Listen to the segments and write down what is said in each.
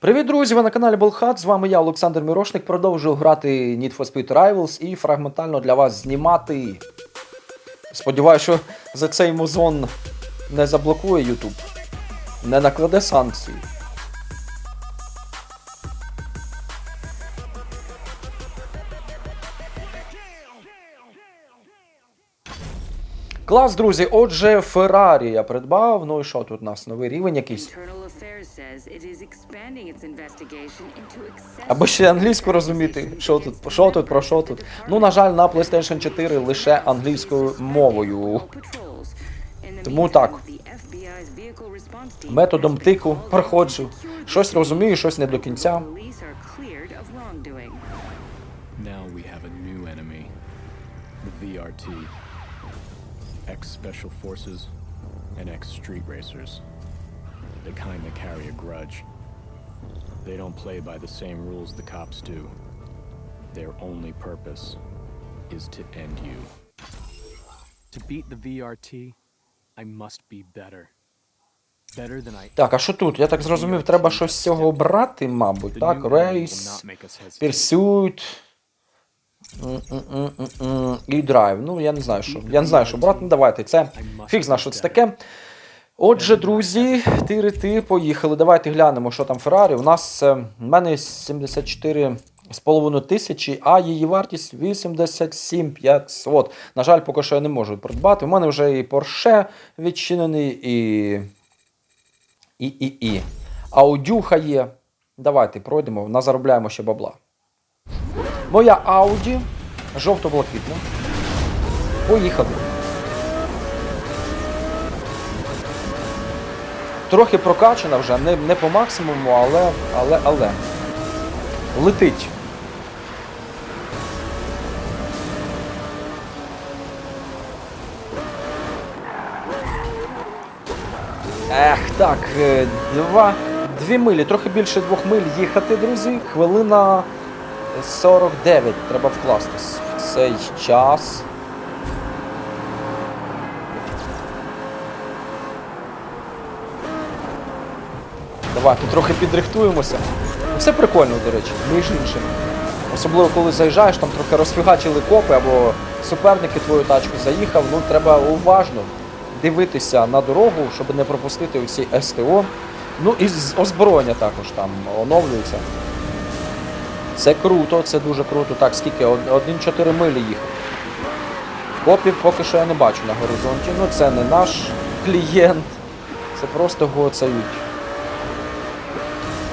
Привіт, друзі! Ви на каналі Болхат. З вами я, Олександр Мірошник. Продовжую грати Need for Speed Rivals і фрагментально для вас знімати. Сподіваюся, що за цей музон не заблокує YouTube, не накладе санкції. Клас, друзі. Отже, Феррарі я придбав. Ну і що тут у нас? Новий рівень якийсь. Або ще англійську розуміти, що тут, що тут, про що тут. Ну, на жаль, на PlayStation 4 лише англійською мовою. Тому так. Методом тику проходжу. Щось розумію, щось не до кінця. Now we have a new enemy the VRT. Ex Special Forces and ex Street Racers. They kinda carry a grudge. They don't play by the same rules the cops do. Their only purpose is to end you. To beat the VRT, I must be better. Better than I Так, а що тут? Я так зрозумів, треба щось з цього брати, мабуть. The Так, рейс, м-м-м-м-м, І драйв. Ну, я не знаю, що. Я не знаю, що брати. Ну, давайте. Це фіг зна, що це таке. Отже, друзі, тири-ти, поїхали. Давайте глянемо, що там Феррарі. У нас е, в мене 74 з половиною тисячі, а її вартість 87 500. На жаль, поки що я не можу придбати. У мене вже і Porsche відчинений, і. І, і, і. Аудюха є. Давайте пройдемо, назаробляємо ще бабла. Моя Audi жовто-блакитна. Поїхали. Трохи прокачана вже, не, не по максимуму, але, але, але. Летить. Ех, так, е, два, дві милі, трохи більше двох миль їхати, друзі. Хвилина 49 треба вкластись в цей час. Давайте трохи підрихтуємося. Все прикольно, до речі, між іншим. Особливо, коли заїжджаєш, там трохи розфігачили копи або суперники твою тачку заїхав. Ну, треба уважно дивитися на дорогу, щоб не пропустити усі СТО. Ну і озброєння також там оновлюється. Це круто, це дуже круто. Так, скільки? 1-4 милі їхав. Копів поки що я не бачу на горизонті. Ну це не наш клієнт. Це просто гоцають.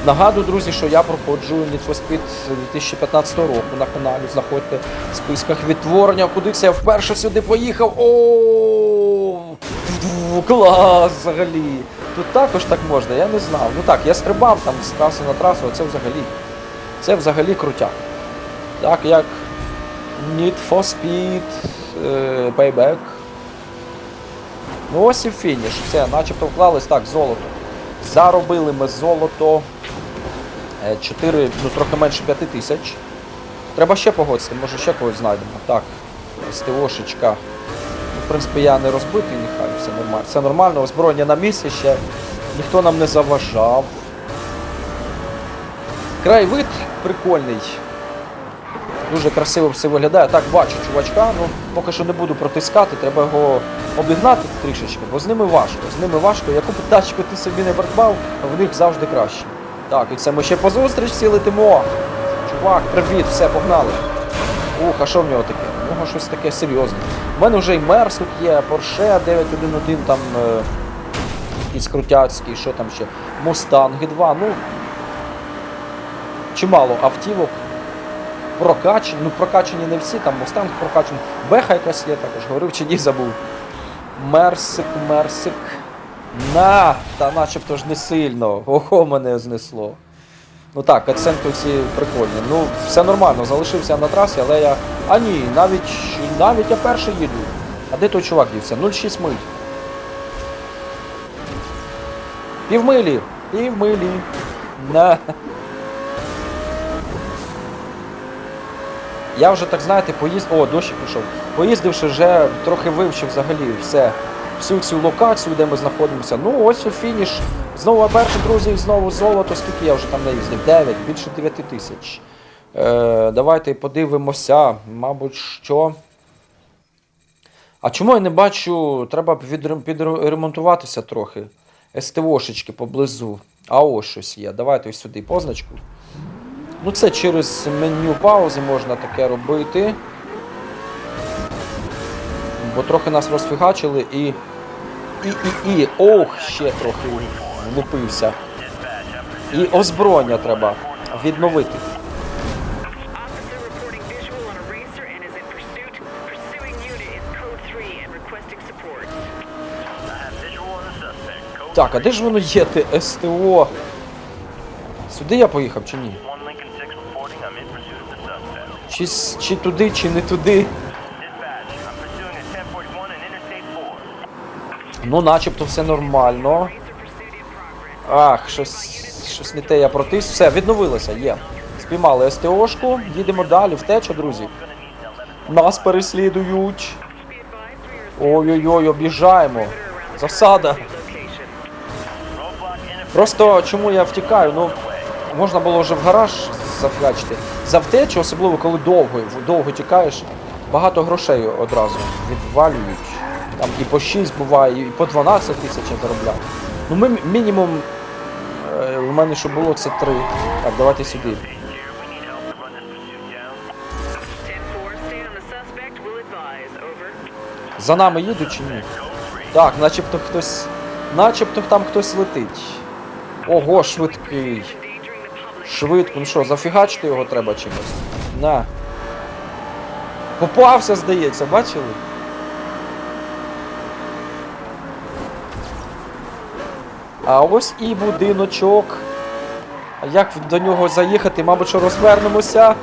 Нагадую, друзі, що я проходжу Need for Speed 2015 року на каналі. Знаходьте в списках відтворення, куди це я вперше сюди поїхав. О, клас взагалі. Тут також так можна, я не знав. Ну так, я стрибав там з траси на трасу, а це взагалі. Це взагалі крутяк. Так як Need for Speed, е, Payback. Ну ось і фініш. Все, начебто вклались так, золото. Заробили ми золото. 4, ну трохи менше 5 тисяч. Треба ще погодити, може ще когось знайдемо. Так, СТОшечка. Ну, в принципі, я не розбитий, нехай все нормально. Все нормально, озброєння на місці ще. Ніхто нам не заважав. Краєвид прикольний. Дуже красиво все виглядає. Так, бачу чувачка, ну поки що не буду протискати, треба його обігнати трішечки, бо з ними важко. З ними важко. Яку тачку ти собі не придбав, в них завжди краще. Так, і це ми ще по зустрічці летимо. Чувак, привіт, все, погнали. Ух, а що в нього таке? У нього щось таке серйозне. У мене вже і Мерс тут є, Porsche 911, там е, якийсь крутяцький, що там ще, Мустанги 2, ну. Чимало автівок прокачані, ну прокачані не всі, там Мустанг прокачаний. Беха якась є також, говорив чи ні, забув. Мерсик, Мерсик. На! Та начебто ж не сильно. Ого, мене знесло. Ну так, оценки всі прикольні. Ну, все нормально, залишився на трасі, але я. А ні, навіть навіть я перший їду. А де той чувак дівся? 0,6 миль. Півмилі. Півмилі. На. Я вже так знаєте, поїзд. О, дощик пішов. Поїздивши вже трохи вивчив взагалі все всю цю локацію, де ми знаходимося. Ну, ось і фініш. Знову перший, друзі, знову золото. Скільки я вже там наїздив? 9, більше 9 тисяч. Е, давайте подивимося. Мабуть, що. А чому я не бачу, треба підремонтуватися трохи. СТОшечки поблизу. А ось щось є. Давайте ось сюди позначку. Ну, це через меню паузи можна таке робити. Бо трохи нас розфігачили і. І, і, і. Ох, ще трохи влупився. І озброєння треба відновити. Officer reporting visual on a racer and is in pursuit. Pursuing unit is code 3 and requesting support. Так, а де ж воно є, те СТО? Сюди я поїхав чи ні? One Lincoln 6 reporting. I'm in pursuit of the suspect. Чи, чи туди, чи не туди? Ну, начебто все нормально. Ах, щось, щось не те я протис. Все, відновилося, є. Спіймали СТОшку, їдемо далі, втеча, друзі. Нас переслідують. Ой-ой-ой, об'їжджаємо. Засада. Просто чому я втікаю? Ну, можна було вже в гараж зафігачити. За втечу, особливо коли довго, довго тікаєш, багато грошей одразу відвалюють. Там і по 6 буває, і по 12 тисяч заробляв. Ну, ми, мінімум, е, у мене що було, це 3. Так, давайте сюди. here. We need help to run this pursuit down. 10-4, stay on the suspect. Will advise. Over. За нами їдуть чи ні? Так, начебто хтось. Начебто там хтось летить. Ого, швидкий. Швидко, ну що, зафігачити його треба чимось? На. Попався, здається, бачили? А ось і будиночок. Як до нього заїхати? Мабуть, що розвернемося.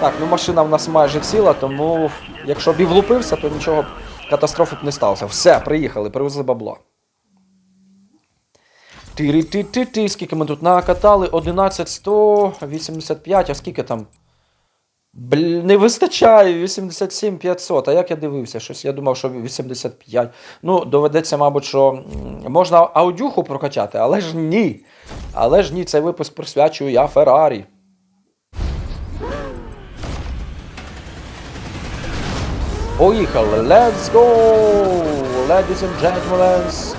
Так, ну машина в нас майже ціла, тому якщо б і влупився, то нічого б катастрофи б не сталося. Все, приїхали, привезли бабло. Ти-ри-ти-ти-ти, скільки ми тут накатали? 11185, а скільки там? Бл... Не вистачає 87 500. А як я дивився? Щось я думав, що 85. Ну, доведеться, мабуть, що можна аудюху прокачати, але ж ні. Але ж ні, цей випуск присвячую я Феррарі. Поїхали. Let's go! Ladies and gentlemen.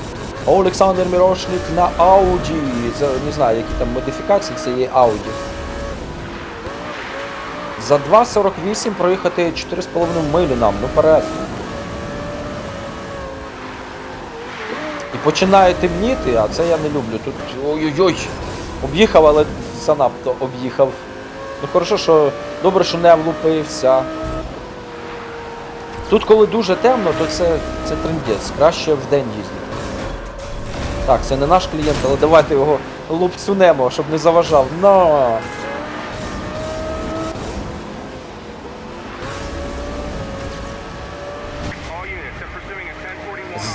Олександр Мірошник на. Це, Не знаю, які там модифікації цієї Audi. За 2.48 проїхати 4,5 милі нам, ну вперед. І починає темніти, а це я не люблю. Тут ой-ой-ой. Об'їхав, але занадто об'їхав. Ну хорошо, що добре, що не влупився. Тут, коли дуже темно, то це, це трендець. Краще в день їздити. Так, це не наш клієнт, але давайте його лупцюнемо, щоб не заважав. На!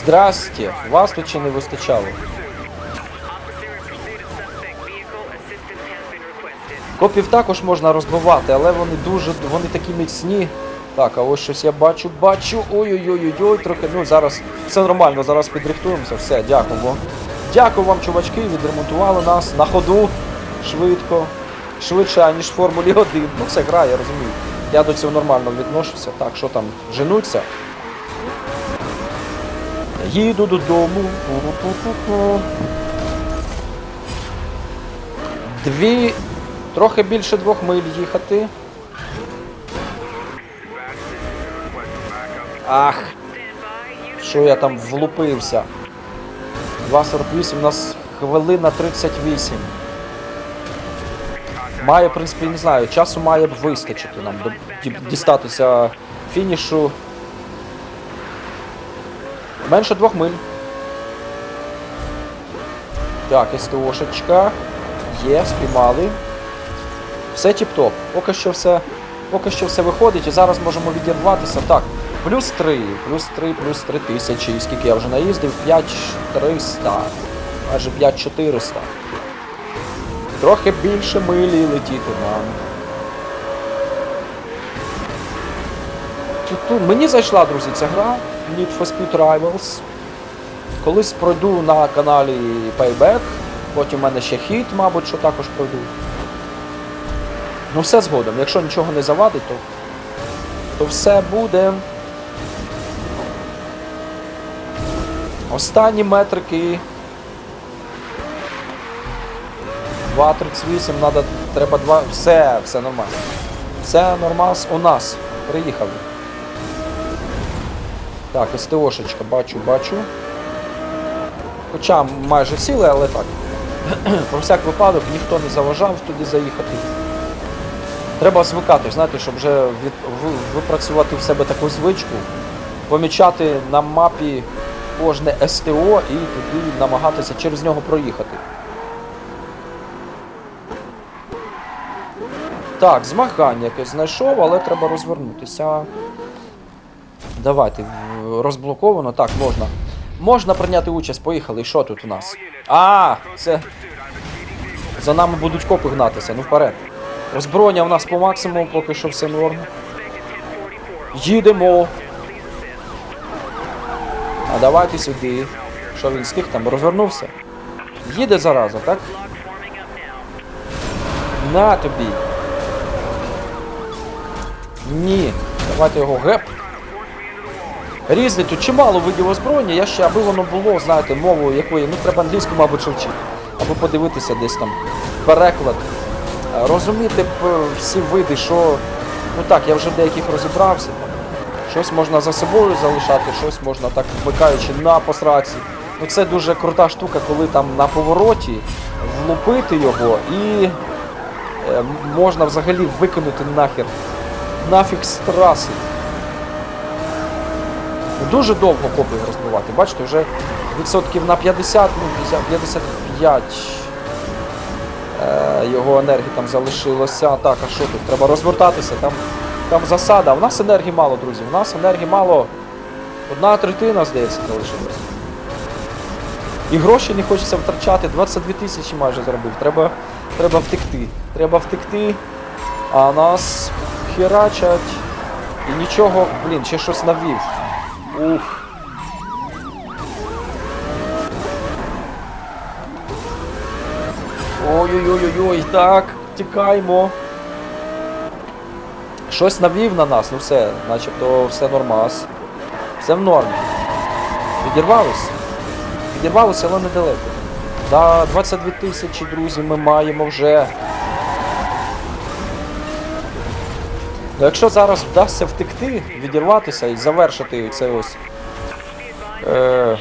Здрасте, вас тут чи не вистачало? Копів також можна розбивати, але вони дуже, вони такі міцні. Так, а ось щось я бачу, бачу. Ой-ой-ой-ой, трохи. Ну зараз все нормально, зараз підрихтуємося. Все, дякуємо. Дякую вам, чувачки, відремонтували нас на ходу швидко. Швидше, ніж в Формулі 1. Ну це гра, я розумію. Я до цього нормально відношуся. Так, що там, женуться? Їду додому. Дві. Трохи більше двох миль їхати. Ах, що я там влупився. 2.48, у нас хвилина 38. Має, в принципі, не знаю, часу має б вистачити нам дістатися фінішу. Менше двох миль. Так, СТОшечка. Є, спіймали. Все тіп-топ. Поки що все, поки що все виходить і зараз можемо відірватися. Так, плюс 3, плюс 3, плюс 3 тисячі. Скільки я вже наїздив? 5300. Майже 5400. Трохи більше милі летіти нам. Ту-ту. Мені зайшла, друзі, ця гра Need for Speed Rivals. Колись пройду на каналі Payback, потім в мене ще хіт, мабуть, що також пройду. Ну все згодом, якщо нічого не завадить, то, то все буде. Останні метрики. 2.38, надо, треба 2. Все, все нормально. Все нормас у нас. Приїхали. Так, СТОшечка, бачу, бачу. Хоча майже сіли, але так. Про всяк випадок ніхто не заважав туди заїхати. Треба звикати, знаєте, щоб вже від, ви- випрацювати в себе таку звичку, помічати на мапі кожне СТО і туди намагатися через нього проїхати. Так, змагання якесь знайшов, але треба розвернутися. Давайте, розблоковано. Так, можна. Можна прийняти участь, поїхали. Що тут у нас? А, це. За нами будуть копи гнатися, ну вперед. Озброєння у нас по максимуму, поки що все норм. Їдемо. А давайте сюди. Що він встиг там? Розвернувся? Їде зараза, так? На тобі. Ні. Давайте його геп. Різне тут чимало видів озброєння, я ще, аби воно було, знаєте, мовою якої, ну треба англійську, мабуть, вчити. Або подивитися десь там переклад. Е, Розуміти е, всі види, що. Ну так, я вже деяких розібрався. Щось можна за собою залишати, щось можна так вмикаючи на посраці. Ну це дуже крута штука, коли там на повороті влупити його і е, можна взагалі викинути нахер. Нафіг з траси. Дуже довго копи розбивати. Бачите, вже відсотків на 50, ну 55 е, його енергії там залишилося. Так, а що тут? Треба розвертатися, там, там засада. У нас енергії мало, друзі. У нас енергії мало. Одна третина, здається, залишилась. І гроші не хочеться втрачати. 22 тисячі майже заробив. Треба, треба втекти. Треба втекти. А нас херачать. І нічого, блін, ще щось навів. Ух. Ой-ой-ой-ой, так, тікаймо. Щось навів на нас, ну все, начебто все нормас. Все в нормі. Відірвалися? Відірвалися, але недалеко. Да, 22 тисячі, друзі, ми маємо вже. Ну, якщо зараз вдасться втекти, відірватися і завершити це ось е,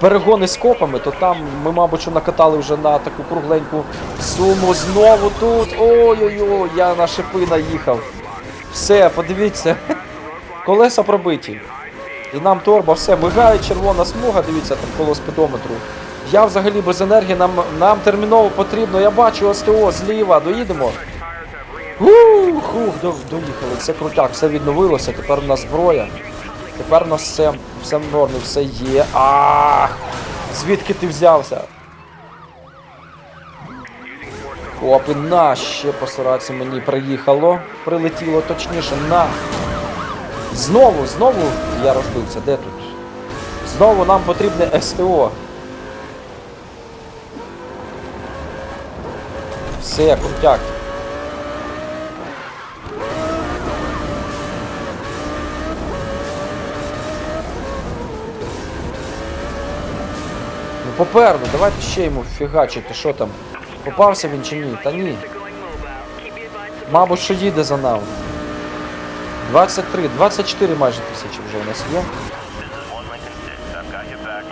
перегони з копами, то там ми, мабуть, накатали вже на таку кругленьку суму. Знову тут. Ой-ой-ой, я на шипи наїхав. Все, подивіться. Колеса пробиті. І нам торба, все, мигає червона смуга, дивіться, там коло спідометру. Я взагалі без енергії, нам, нам терміново потрібно. Я бачу СТО зліва, доїдемо. Ух, ух, до, доїхали. Це крутяк, все відновилося. Тепер у нас зброя. Тепер у нас все, все в все є. Ах! Звідки ти взявся? Опи, на, ще по сораці мені приїхало. Прилетіло точніше на. Знову, знову я розбився. Де тут? Знову нам потрібне СТО. Все, крутяк. Попереду, давайте ще йому фігачити, що там. Попався він чи ні? Та ні. Мабуть, що їде за нами. 23, 24 майже тисячі вже у нас є. This is one Lincoln 6. I've got your back.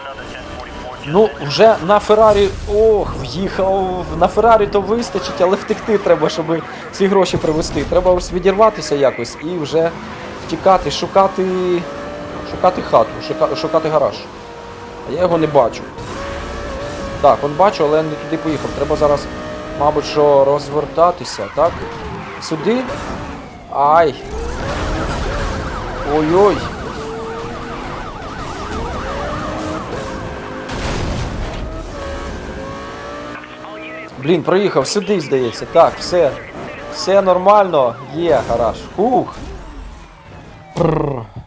Another 1044 Ну, вже на Феррарі. Ох, в'їхав. На Феррарі то вистачить, але втекти треба, щоб ці гроші привезти. Треба ось відірватися якось і вже втікати, шукати. Шукати хату, шука, шукати гараж. А я його не бачу. Так, он бачу, але не туди поїхав. Треба зараз, мабуть, що розвертатися, так? Сюди. Ай. Ой-ой. Блін, проїхав сюди, здається. Так, все. Все нормально. Є, гараж. Фух. Прррр.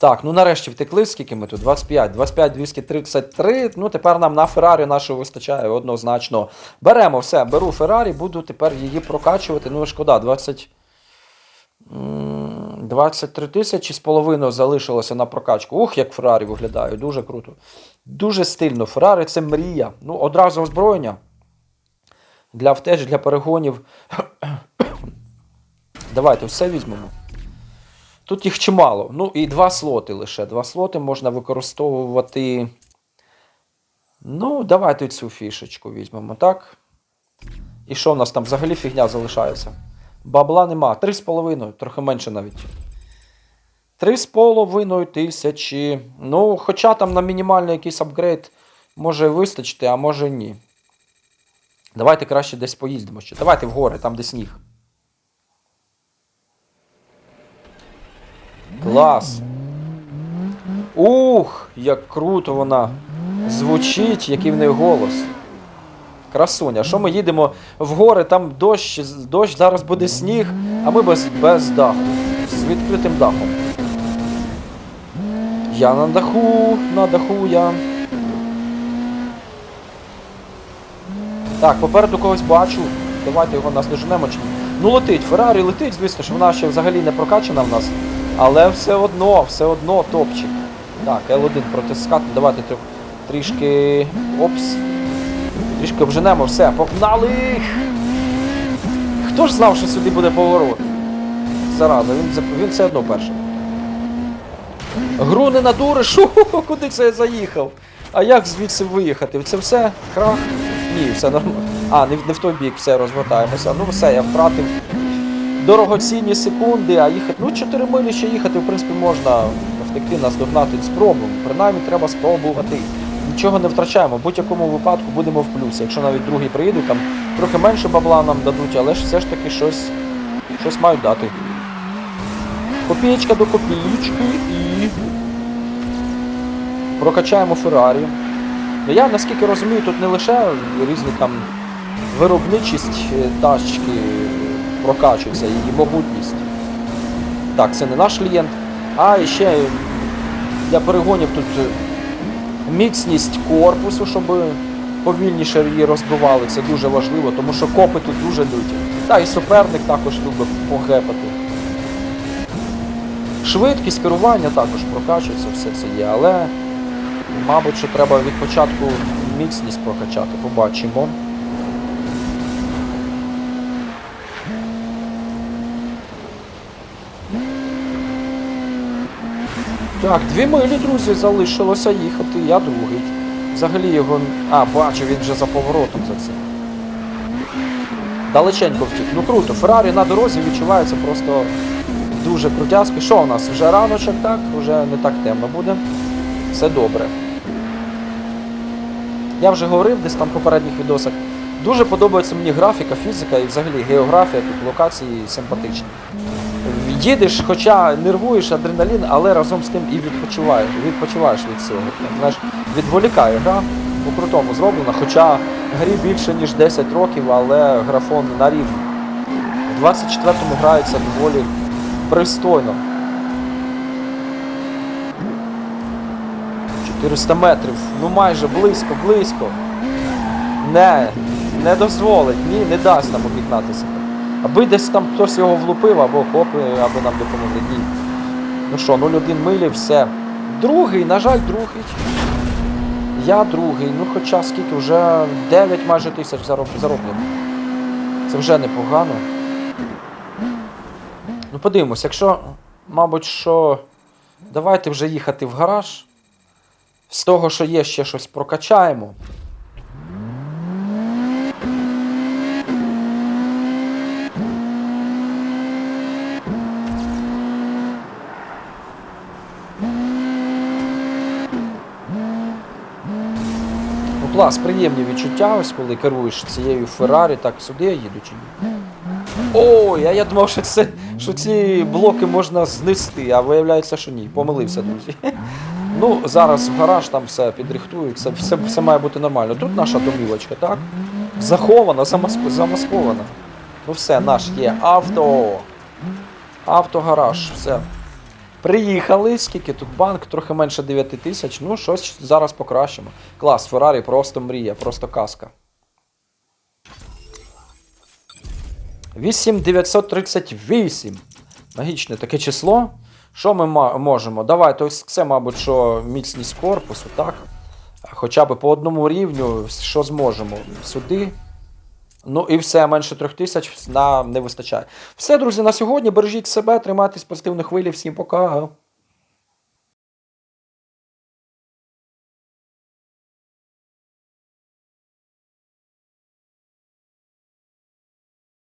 Так, ну нарешті втекли, скільки ми тут? 25, 25, 233. Ну, тепер нам на Феррарі нашого вистачає однозначно. Беремо все, беру Феррарі, буду тепер її прокачувати. Ну, шкода, 20. 23 тисячі з половиною залишилося на прокачку. Ух, як Феррарі виглядає, дуже круто. Дуже стильно. Феррарі це мрія. Ну, одразу озброєння. Для втеч, для перегонів. Давайте все візьмемо. Тут їх чимало. Ну і два слоти лише. Два слоти можна використовувати. Ну, давайте цю фішечку візьмемо, так? І що в нас там взагалі фігня залишається? Бабла нема. Три з половиною, трохи менше навіть. Три з половиною тисячі. Ну, хоча там на мінімальний якийсь апгрейд може вистачити, а може ні. Давайте краще десь поїздимо ще. Давайте в гори, там де сніг. Клас. Ух, як круто вона звучить, який в неї голос. Красуня. Що ми їдемо в гори, там дощ, дощ, зараз буде сніг, а ми без, без даху. З відкритим дахом. Я на даху, на даху я. Так, попереду когось бачу. Давайте його нас доженемо чи ні. Ну летить, Феррарі летить, звісно, що вона ще взагалі не прокачана в нас. Але все одно, все одно топчик. Так, L1 протискати, давайте трішки. Опс. Трішки обженемо, все, погнали! Хто ж знав, що сюди буде поворот? Зараза, він, він все одно перший. Гру не надуриш, куди це я заїхав? А як звідси виїхати? Це все крах? Ні, все нормально. А, не, в- не в той бік, все, розвертаємося. Ну все, я втратив дорогоцінні секунди, а їхати. Ну, 4 милі ще їхати, в принципі, можна втекти, нас догнати. Спробуємо. Принаймні треба спробувати. Нічого не втрачаємо. В будь-якому випадку будемо в плюсі. Якщо навіть другий приїде, там трохи менше бабла нам дадуть, але ж все ж таки щось, щось мають дати. Копієчка до копієчки і. Прокачаємо Феррарі. Ну, Я наскільки розумію, тут не лише різні там виробничість е, тачки прокачується, її могутність. Так, це не наш клієнт. А ще для перегонів тут е, міцність корпусу, щоб повільніше її розбивали. Це дуже важливо, тому що копи тут дуже люті. Та і суперник також любить погепати. Швидкість керування також прокачується, все це є, але мабуть, що треба від початку міцність прокачати. Побачимо. Так, дві милі, друзі, залишилося їхати. Я другий. Взагалі його. А, бачу, він вже за поворотом за цим. Далеченько втік. Ну круто, Феррарі на дорозі відчувається просто дуже крутязки. Що у нас? Вже раночок, так? Вже не так темно буде. Все добре. Я вже говорив десь там в попередніх відосах. Дуже подобається мені графіка, фізика і взагалі географія тут локації симпатичні. Їдеш, хоча нервуєш адреналін, але разом з тим і відпочиваєш. Відпочиваєш від цього. Знаєш, відволікає гра по-крутому зроблена, хоча грі більше ніж 10 років, але графон на рівні. В 24-му грається доволі пристойно. 400 метрів. Ну майже близько, близько. Не, не дозволить, ні, не дасть нам обігнатися. Аби десь там хтось його влупив, або хопи, аби нам допомогли. Ні. Ну що, 0,1 милі, все. Другий, на жаль, другий. Я другий. Ну хоча скільки вже 9 майже тисяч зароб... зароблено. Це вже непогано. Ну подивимось, якщо, мабуть, що. Давайте вже їхати в гараж. З того, що є, ще щось прокачаємо. Клас, приємні відчуття, ось коли керуєш цією Феррарі, так сюди я їду чи ні? Ой, а я думав, що, це, що ці блоки можна знести, а виявляється, що ні. Помилився, друзі. Ну, зараз в гараж там все підрихтують, все, все, все має бути нормально. Тут наша домівочка, так? Захована, замаск... замаскована. Ну все, наш є авто. Автогараж, все. Приїхали. Скільки тут банк? Трохи менше 9 тисяч. Ну, щось зараз покращимо. Клас, Феррарі просто мрія, просто казка. 8938. Магічне таке число. Що ми можемо? Давайте ось це, мабуть, що міцність корпусу, так? Хоча б по одному рівню, що зможемо. Сюди. Ну і все, менше трьох тисяч нам не вистачає. Все, друзі, на сьогодні. Бережіть себе, тримайтесь позитивну хвилі. Всім пока.